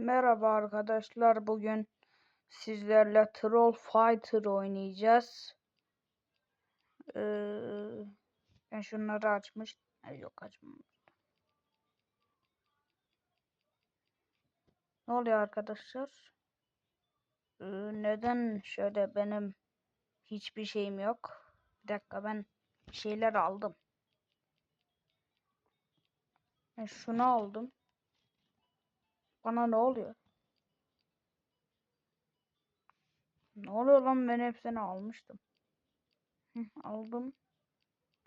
Merhaba arkadaşlar. Bugün sizlerle Troll Fighter oynayacağız. Ee, ben şunları açmış. Yok açmamış. Ne oluyor arkadaşlar? Ee, neden şöyle benim hiçbir şeyim yok? Bir dakika ben şeyler aldım. Ben şunu aldım. Bana ne oluyor? Ne oluyor lan ben hepsini almıştım. Aldım.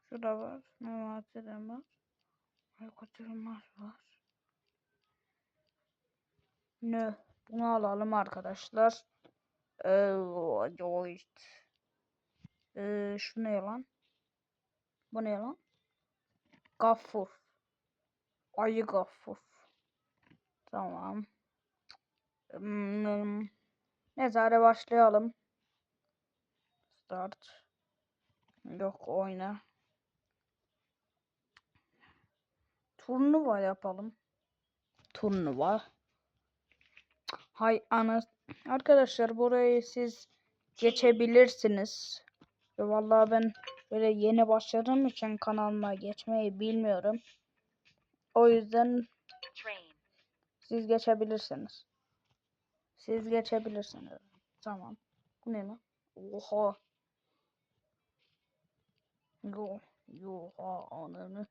Şurada var. Memati'den var. Aykut'un var. Ne? Bunu alalım arkadaşlar. Ee, o işte. Ee, şu ne lan? Bu ne lan? Gaffur. Ayı Gaffur. Tamam. Hmm. Neyse hadi başlayalım. Start. Yok oyna. Turnuva yapalım. Turnuva. Hay ana. Arkadaşlar burayı siz geçebilirsiniz. Ve Vallahi ben böyle yeni başladığım için kanalıma geçmeyi bilmiyorum. O yüzden Train. Siz geçebilirsiniz. Siz geçebilirsiniz. Tamam. Bu ne lan? Oha. Yo, yoha ananı.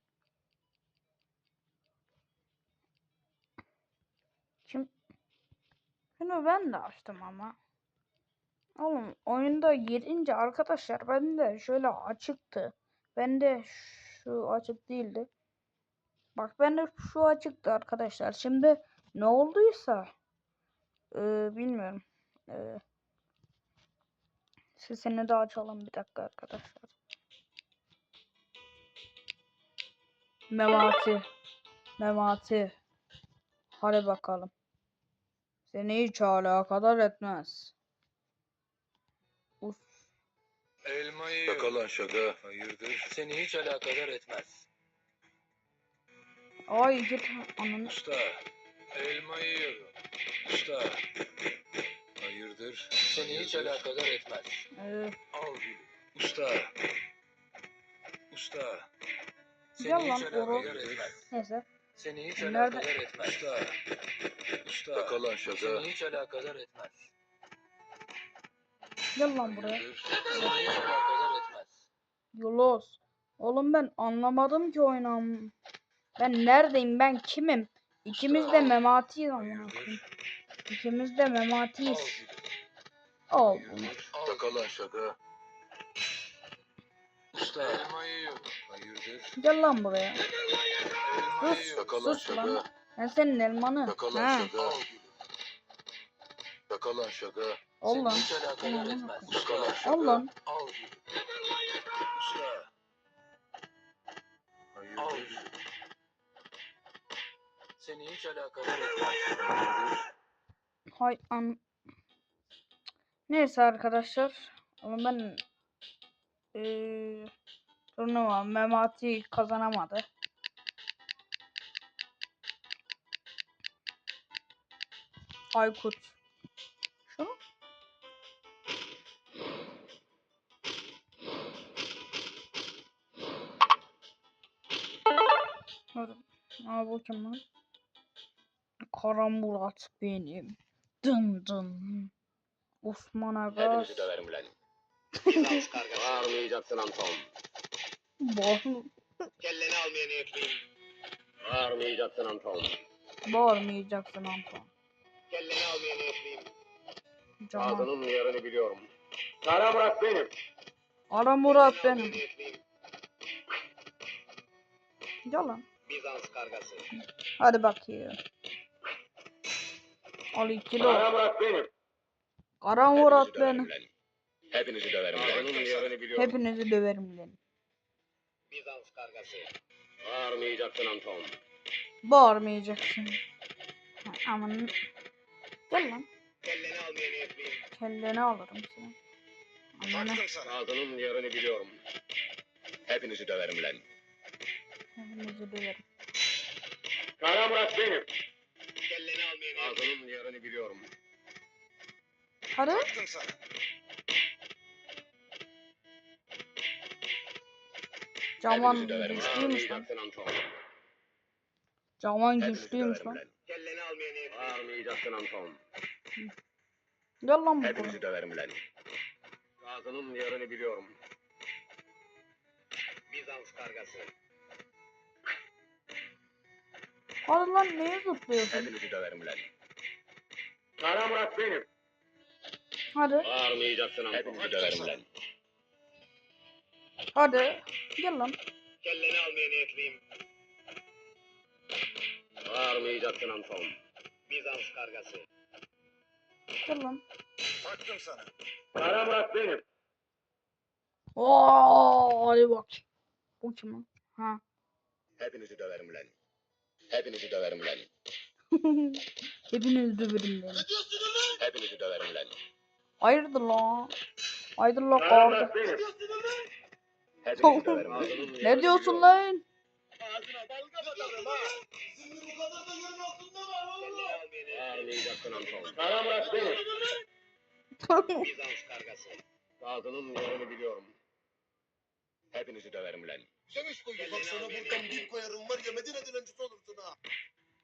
Kim? Şunu ben de açtım ama. Oğlum oyunda girince arkadaşlar bende şöyle açıktı. Bende şu açık değildi. Bak bende şu açıktı arkadaşlar. Şimdi ne olduysa ee, bilmiyorum. Ee, sesini de açalım bir dakika arkadaşlar. Memati. Memati. Hadi bakalım. Seni hiç alakadar etmez. Us. Elmayı Şaka lan şaka. Hayırdır? Seni hiç alakadar etmez. Ay git ananı. Usta. Elmayı yiyorum. Usta. Hayırdır? Seni hiç Hayırdır? alakadar etmez. Ee, Al gülüm. Usta. Usta. Seni Gel hiç lan, alakadar etmez. neyse. Seni hiç Nerede? alakadar etmez. Usta. Usta. Şaka lan şaka. Seni hiç alakadar etmez. Gel lan buraya. Hayırdır? Seni hiç alakadar etmez. Yolos. Oğlum ben anlamadım ki oynam. Ben neredeyim? Ben kimim? İkimiz de mematiyiz koyayım. İkimiz de mematiyiz. Al bunu. Hayırdır? Lan şaka. Usta. Elmayı. Hayırdır? Gel lan buraya. Sus. Sus lan. Ben senin elmanı. Şaka lan Ha. şaka. Al gülüm. Şaka lan. Al lan. Seni hiç Seni hiç alakadar etmez. Hay an. Neyse arkadaşlar. Oğlum ben eee turnuva Memati kazanamadı. Aykut. Şu. Hadi. Aa bu kim? Kara Murat benim. Dın dın. Osman Aga. Hepinizi döverim lan. Bağırmayacaksın Anton. Bağır, Kelleni almaya niyetliyim. Bağırmayacaksın Anton. bağırmayacaksın Anton. Kelleni almaya niyetliyim. Canan. Ağzının yerini biliyorum. Kara bırak benim. Ara Murat benim. Yalan. Bizans kargası. Hadi bakayım. Al ikili ol. Kara benim. Kara Murat Hepinizi döverim benim. lan. Hepinizi döverim lan. Hepinizi döverim dedim. Bizans kargası. Bağırmayacaksın Anton. Bağırmayacaksın. Ha, Aman. Gel lan. Kelleni almaya niyetliyim. Kelleni alırım seni. Aman. Ağzının yerini biliyorum. Hepinizi döverim lan. Hepinizi döverim. Kara Murat benim. Kelleni almaya. Ağzının yerini biliyorum. Hadi. Baktım sana. Caman güçlüymüş lan. Caman güçlüymüş lan. Kelleni almaya niyet. Ağrımayacaksın Anton. Gel lan buraya. Hepinizi döverim lan. Ağzının yerini biliyorum. Bizans kargası. Hadi lan neye zıplıyorsun? Hepinizi döverim lan. Kara Murat benim. Hadi. Ağrımayacaksın Anton. Hepinizi döverim lan. Hadi. Gel lan. Kelleni almaya niyetliyim. Ağrımayacaksın Anton. Bizans kargası. Gel lan. Baktım sana. Kara Murat benim. Oo, hadi bak. Bu kim lan? Ha. Hepinizi döverim lan. Hepinizi döverim lan. Hepiniz döverim beni. Hepinizi döverim lan. Hayırdır lan? Hayırdır lan. Hepinizi lan. Ne diyorsun lan? Ağzına dalga batarım ha. Ağrımayacaksın Anton. Kara Murat benim. Bizans kargası. Ağzının yerini biliyorum. Hepinizi döverim lan. Yemiş koyuyor. Bak sana buradan bir koyarım var ya Medine'den öncesi olursun ha.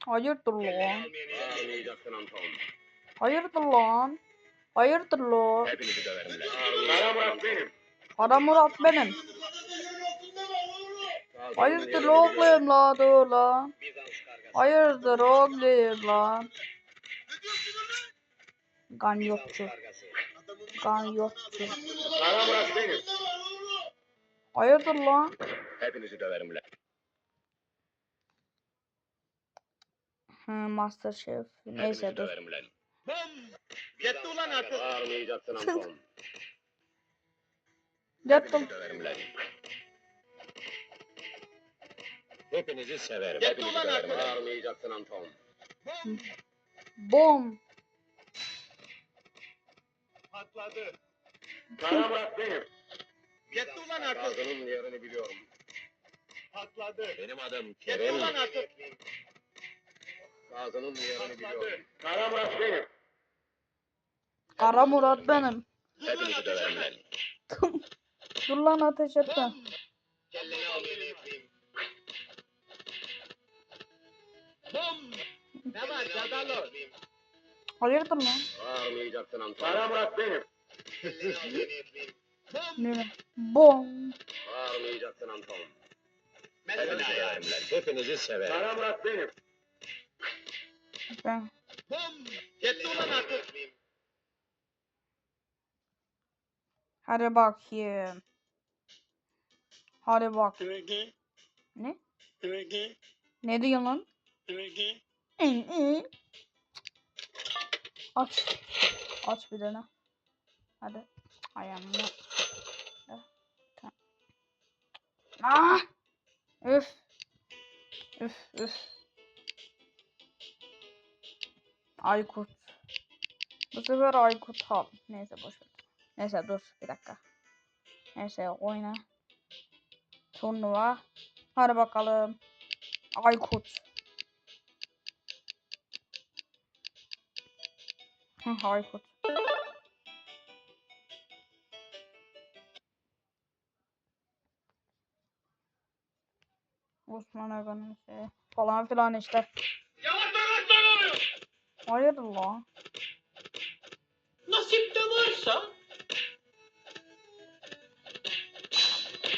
Hayırdır lan? Hayırdır lan? Hayırdır lan? Hepinizi döverim lan. Kara Murat benim. Kara Murat benim. Hayırdır oğlum la dur kargası. Hayırdır oğlum lan. Gan kargası. Gan benim. Hayırdır lan? Hepinizi döverim lan. Hı, Masterchef. Neyse Hepinizi dur. döverim lan. Yetti ulan artık. Ağrımayacaksın Anton. Yattım. Hepinizi döverim lan. Hepinizi severim. Yetti Hepinizi ulan döverim. artık. Ağrımayacaksın Anton. Bom. Patladı. Kara Murat benim. Yetti ulan artık. Ağzının yerini biliyorum. Patladı. Benim adım Kerem. ulan artık. Ağzının yerini biliyorum. Kara Murat benim. Kara Murat benim. Hepinizi döverim lan. Dur lan ateş etme. Kelleni almaya niyetliyim. Bom. Ne var Cadalo? Hayırdır lan? Ağrımayacaksın Anton. Kara Murat benim. Kelleni almaya niyetliyim. Ne? Bom. Ağrımayacaksın Anton. Döverim lan. Hepinizi severim. Kara Murat benim. Ben. Bom. Yetti ulan artık. Hadi bakayım. Hadi bak. Ne? Ne diyorsun lan? Aç. Aç bir tane. Hadi. Ayağımı. Ah! Üf. Üf üf. Aykut. Bu sefer Aykut al. Neyse boş ver. Neyse dur bir dakika. Neyse oyna. Turnuva. Hadi bakalım. Aykut. Hı, Aykut. Osman Aga'nın şey falan filan işte. Hayırdır lan? Nasipte varsa.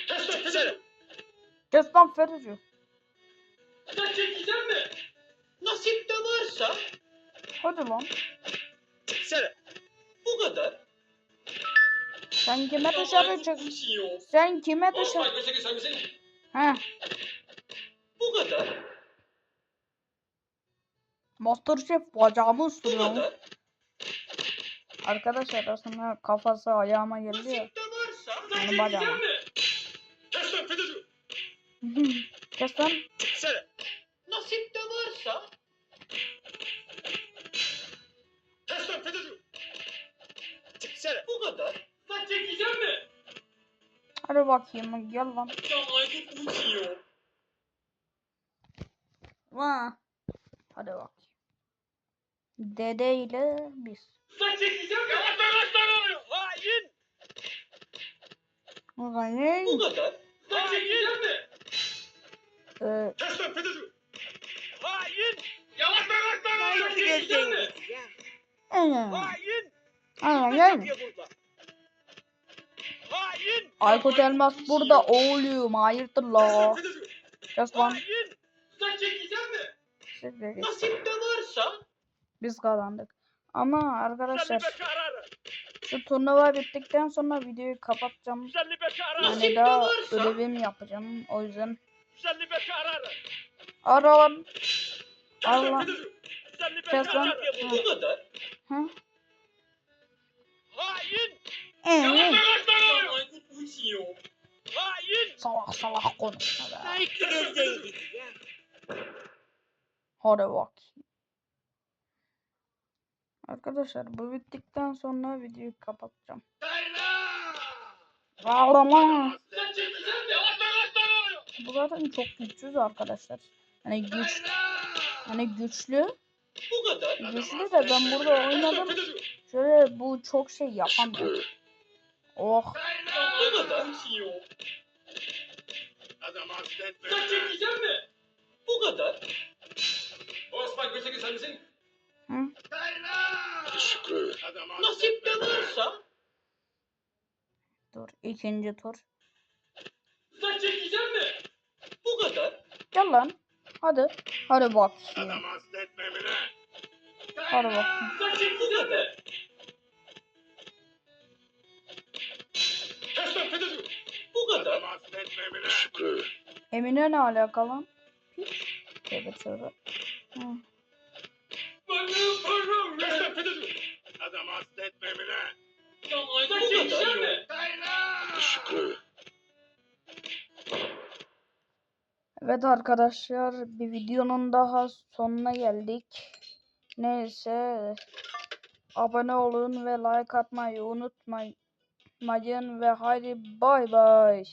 Teslim ederim. Kes lan Ferici. Sen çekeceksin mi? Nasipte varsa. Hadi lan. Çeksene. Bu kadar. Sen kime dışarı çık? Yok. Sen kime dışarı? sen mesela. He. Masterchef bacağımı ısırıyor. Arkadaşlar aslında kafası ayağıma geldi ya. Onu bacağıma. Kes lan. Çeksene. Nasipte varsa. FETÖ'cü. Çeksene. Bu kadar. Sen çekeceksin mi? Hadi bakayım gel lan. Ya Aykut uçuyor. Hadi bakayım. Dede ile biz. Hain! Hayır. Bu kadar. Hain! Ee, Kes lan FETÖ'cü. Hain! Yavaş yavaş yavaş! ee, Hain! hayır. Yapıyor burada. Hain! Aykut Elmas burada oğlum. Hayırdır la. Kes lan. Hain! Sen çekeceksin mi? Siz de varsa Biz kazandık. Ama arkadaşlar şu turnuva bittikten sonra videoyu kapatacağım. Yani daha ödevimi yapacağım. O yüzden ararım. ara lan. Kes Allah. Kes lan. Hı? Hain! Salak salak konuşma be. Hadi bak. Arkadaşlar bu bittikten sonra videoyu kapatacağım. Ağlama. Bu zaten çok güçsüz arkadaşlar. Hani güç hani güçlü. Bu kadar. Güçlü de ben burada oynadım. Şöyle bu çok şey yapamıyor. Şükrü. Oh. Adam Sen mi? Bu kadar. Osman Gültekin sen misin? Adam Nasipte varsa Dur ikinci tur. sen çekeceksin mi? Bu kadar. Gel lan. Hadi. Hadi bak. Hadi bak. Sen çek bu kadar. Kes lan FETÖ'cü. Bu kadar. Şükrü. Emine ne alaka lan? Hiç. Tövbe tövbe. Hı. Adam hasretme Emine. Sen çekeceksin mi? Şükrü. Evet arkadaşlar bir videonun daha sonuna geldik. Neyse abone olun ve like atmayı unutmayın ve haydi bay bay.